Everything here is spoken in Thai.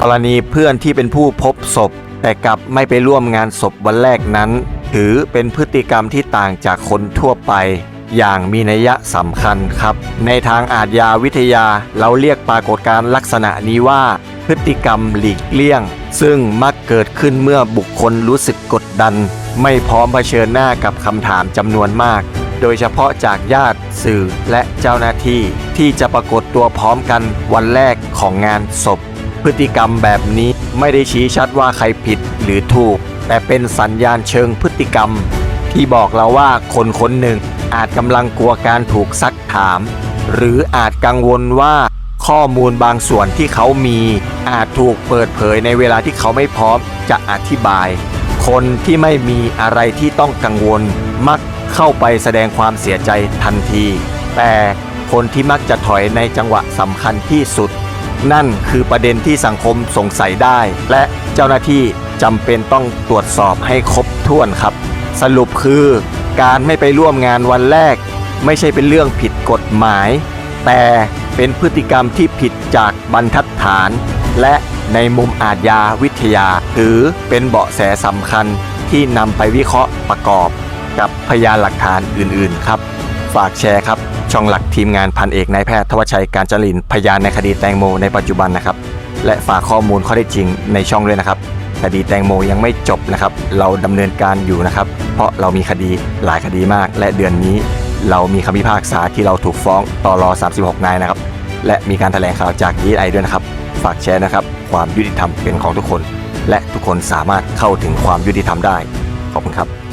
กรณีเพื่อนที่เป็นผู้พบศพ แต่กลับไม่ไปร่วมงานศพวันแรกนั้น ถือเป็นพฤติกรรมที่ต่างจากคนทั่วไป อย่างมีนัยสำคัญครับ ในทางอาทยาวิทยาเราเรียกปรากฏการณ์ลักษณะนี้ว่า พฤติกรรมหลีกเลี่ยง ซึ่งมักเกิดขึ้นเมื่อบุคคลรู้สึกกดดัน ไม่พร้อมเผชิญหน้ากับคำถามจำนวนมากโดยเฉพาะจากญาติสื่อและเจ้าหน้าที่ ที่จะปรากฏตัวพร้อมกันวันแรกของงานศพ พฤติกรรมแบบนี้ไม่ได้ชี้ชัดว่าใครผิดหรือถูก แต่เป็นสัญญาณเชิงพฤติกรรม ที่บอกเราว่าคนคนหนึ่งอาจกำลังกลัวการถูกซักถาม หรืออาจกังวลว่าข้อมูลบางส่วนที่เขามี อาจถูกเปิดเผยในเวลาที่เขาไม่พร้อมจะอธิบาย คนที่ไม่มีอะไรที่ต้องกังวล มักเข้าไปแสดงความเสียใจทันที แต่คนที่มักจะถอยในจังหวะสำคัญที่สุด นั่นคือประเด็นที่สังคมสงสัยได้ และเจ้าหน้าที่จำเป็นต้องตรวจสอบให้ครบถ้วนครับ สรุปคือการไม่ไปร่วมงานวันแรก ไม่ใช่เป็นเรื่องผิดกฎหมาย แต่เป็นพฤติกรรมที่ผิดจากบรรทัดฐาน และในมุมอาทยาวิทยา ถือเป็นเบาะแสสำคัญที่นำไปวิเคราะห์ประกอบกับพยานหลักฐานอื่น ๆ ครับ ฝากแชร์ครับ ช่องหลักทีมงานพันเอกนายแพทย์ทวชชัยการจรินพยานในคดีแตงโมในปัจจุบันนะครับ และฝากข้อมูลข้อได้จริงในช่องด้วยนะครับ คดีแตงโมยังไม่จบนะครับ เราดำเนินการอยู่นะครับ เพราะเรามีคดีหลายคดีมาก และเดือนนี้เรามีคำพิพากษาที่เราถูกฟ้องต่อรอ36 นายนะครับ และมีการแถลงข่าวจากดีไอด้วยนะครับ ฝากแชร์นะครับ ความยุติธรรมเป็นของทุกคน และทุกคนสามารถเข้าถึงความยุติธรรมได้ ขอบคุณครับ